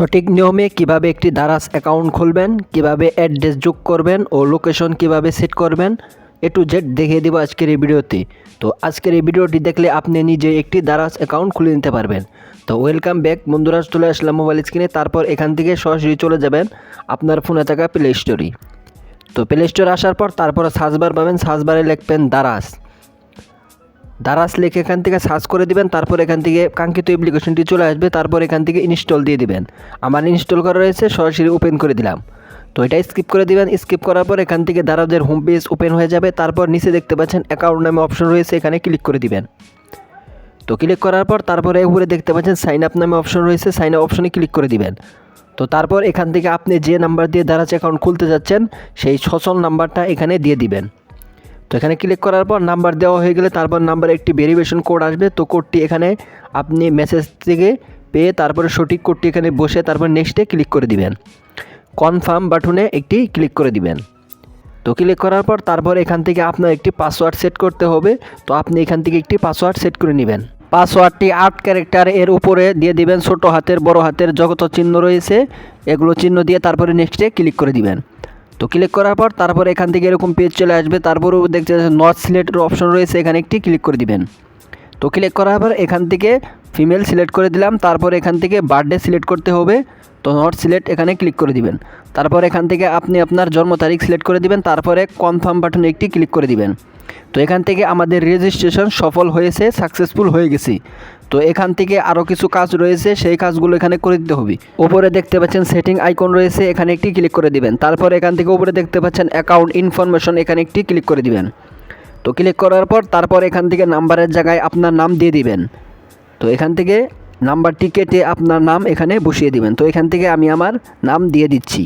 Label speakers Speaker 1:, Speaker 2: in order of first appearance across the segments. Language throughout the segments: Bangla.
Speaker 1: সঠিক নিয়মে কীভাবে একটি দারাজ অ্যাকাউন্ট খুলবেন, কীভাবে অ্যাড্রেস যোগ করবেন ও লোকেশন কীভাবে সেট করবেন এ টু জেড দেখিয়ে দেবো আজকের এই ভিডিওতে। তো আজকের এই ভিডিওটি দেখলে আপনি নিজে একটি দারাজ অ্যাকাউন্ট খুলে নিতে পারবেন। তো ওয়েলকাম ব্যাক বন্ধুরা, চলে আসলাম মোবাইল স্ক্রিনে তারপর এখান থেকে সরাসরি চলে যাবেন আপনার ফোনে থাকা প্লে স্টোরে তো প্লে স্টোর আসার পর তারপর সার্চবার পাবেন। সার্চবারে লিখবেন দারাজ। দারাজ লিখে এখান থেকে সার্চ করে দিবেন, তারপর এখান থেকে কাঙ্ক্ষিত অ্যাপ্লিকেশনটি চলে আসবে, তারপর এখান থেকে ইনস্টল দিয়ে দিবেন। আমার ইনস্টল করা রয়েছে, সরাসরি ওপেন করে দিলাম। তো এটা স্কিপ করে দিবেন স্কিপ করার পর এখান থেকে দারাজের হোম পেজ ওপেন হয়ে যাবে, তারপর নিচে দেখতে পাচ্ছেন অ্যাকাউন্ট নামে অপশন রয়েছে, এখানে ক্লিক করে দিবেন। তো ক্লিক করার পর তারপরে উপরে দেখতে পাচ্ছেন সাইন আপ নামে অপশন রয়েছে সাইন আপ অপশনে ক্লিক করে দিবেন। তো তারপর এখান থেকে আপনি যে নাম্বার দিয়ে দারাজ অ্যাকাউন্ট খুলতে যাচ্ছেন, সেই সচল নাম্বারটা এখানে দিয়ে দিবেন। তো এখানে ক্লিক করার পর নাম্বার দেওয়া হয়ে গেলে তারপর নাম্বারে একটি ভেরিফিকেশন কোড আসবে। তো কোডটি এখানে আপনি মেসেজ থেকে পেয়ে তারপরে সঠিক কোডটি এখানে বসে তারপর নেক্সটে ক্লিক করে দিবেন। কনফার্ম বাটনে একটি ক্লিক করে দিবেন। তো ক্লিক করার পর তারপর এখান থেকে আপনার একটি পাসওয়ার্ড সেট করতে হবে। তো আপনি এখান থেকে একটি পাসওয়ার্ড সেট করে নেবেন। পাসওয়ার্ডটি আট ক্যারেক্টার এর উপরে দিয়ে দিবেন, ছোট হাতের, বড় হাতের যত চিহ্ন রয়েছে, এগুলো চিহ্ন দিয়ে তারপরে নেক্সটে ক্লিক করে দিবেন। তো ক্লিক করার পর তারপর এখান থেকে এরকম পেজ চলে আসবে। তারপরও দেখতে নর্থ সিলেটের অপশন রয়েছে, এখানে একটি ক্লিক করে দিবেন। তো ক্লিক করার পর এখান থেকে ফিমেল সিলেক্ট করে দিলাম, তারপর এখান থেকে বার্থডে সিলেক্ট করতে হবে। তো নট সিলেক্ট এখানে ক্লিক করে দিবেন। তারপর এখান থেকে আপনি আপনার জন্ম তারিখ সিলেক্ট করে দিবেন, তারপরে কনফার্ম বাটনে একটি ক্লিক করে দিবেন। তো এখান থেকে আমাদের রেজিস্ট্রেশন সফল হয়েছে সাকসেসফুল হয়ে গেছি। তো এখান থেকে আরও কিছু কাজ রয়েছে, সেই কাজগুলো এখানে করে দিতে হবে। উপরে দেখতে পাচ্ছেন সেটিং আইকন রয়েছে, এখানে একটি ক্লিক করে দিবেন। তারপর এখান থেকে উপরে দেখতে পাচ্ছেন অ্যাকাউন্ট ইনফরমেশন এখানে একটি ক্লিক করে দিবেন। তো ক্লিক করার পর তারপর এখান থেকে নাম্বারের জায়গায় আপনার নাম দিয়ে দিবেন। তো এখান থেকে নাম্বারটি কেটে আপনার নাম এখানে বসিয়ে দিবেন। তো এখান থেকে আমি আমার নাম দিয়ে দিচ্ছি।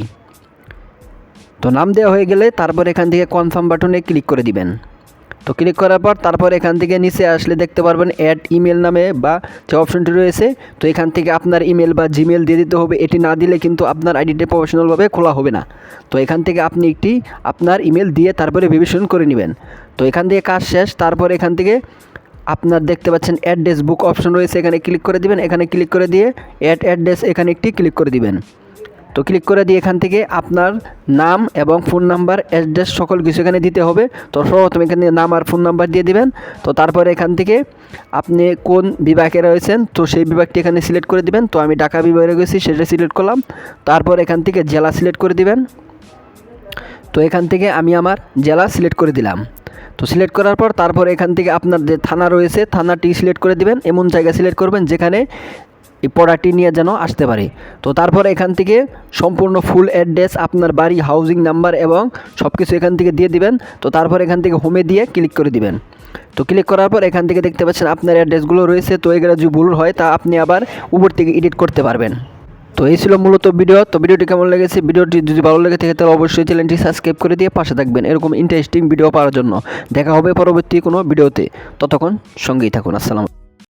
Speaker 1: তো নাম দেওয়া হয়ে গেলে তারপর এখান থেকে কনফার্ম বাটনে ক্লিক করে দিবেন। তো ক্লিক করার পর তারপর এখান থেকে নিচে আসলে দেখতে পারবেন অ্যাড ইমেল নামে বা যে অপশনটি রয়েছে, তো এখান থেকে আপনার ইমেল বা জিমেল দিয়ে দিতে হবে। এটি না দিলে কিন্তু আপনার আইডিটি প্রফেশনালভাবে খোলা হবে না। তো এখান থেকে আপনি একটি আপনার ইমেল দিয়ে তারপরে ভিভিশন করে নেবেন। তো এখান থেকে কাজ শেষ, তারপর এখান থেকে আপনার দেখতে পাচ্ছেন অ্যাড্রেস বুক অপশন রয়েছে, এখানে ক্লিক করে দিবেন। এখানে ক্লিক করে দিয়ে অ্যাড অ্যাড্রেস এখানে একটি ক্লিক করে দিবেন। তো ক্লিক করে দিয়ে এখান থেকে আপনার নাম এবং ফোন নাম্বার অ্যাড্রেস সকল কিছু এখানে দিতে হবে। তো সর্বপ্রথম এখানে নাম আর ফোন নাম্বার দিয়ে দিবেন। তো তারপরে এখান থেকে আপনি কোন বিভাগে রয়েছেন, তো সেই বিভাগটি এখানে সিলেক্ট করে দিবেন। তো আমি ঢাকা বিভাগে গেছি সেটা সিলেক্ট করলাম। তারপর এখান থেকে জেলা সিলেক্ট করে দিবেন। তো এখান থেকে আমি আমার জেলা সিলেক্ট করে দিলাম। তো সিলেক্ট করার পর তারপর এখান থেকে আপনার যে থানা রয়েছে, থানাটি সিলেক্ট করে দিবেন। এমন জায়গা সিলেক্ট করবেন যেখানে এই পড়াটি নিয়ে যেন আসতে পারে। তো তারপর এখান থেকে সম্পূর্ণ ফুল অ্যাড্রেস আপনার বাড়ি হাউজিং নাম্বার এবং সব কিছু এখান থেকে দিয়ে দিবেন। তো তারপর এখান থেকে হোমে দিয়ে ক্লিক করে দিবেন। তো ক্লিক করার পর এখান থেকে দেখতে পাচ্ছেন আপনার অ্যাড্রেসগুলো রয়েছে। তো এগুলো যদি ভুল হয় তা আপনি আবার উপর থেকে এডিট করতে পারবেন। তো এই ছিল মূলত ভিডিও তো ভিডিওটি কেমন লেগেছে? ভিডিওটি যদি ভালো লেগে থাকে তাহলে অবশ্যই চ্যানেলটি সাবস্ক্রাইব করে দিয়ে পাশে থাকবেন। এরকম ইন্টারেস্টিং ভিডিও পাওয়ার জন্য। দেখা হবে পরবর্তী কোনো ভিডিওতে ততক্ষণ সঙ্গেই থাকুন। আসসালাম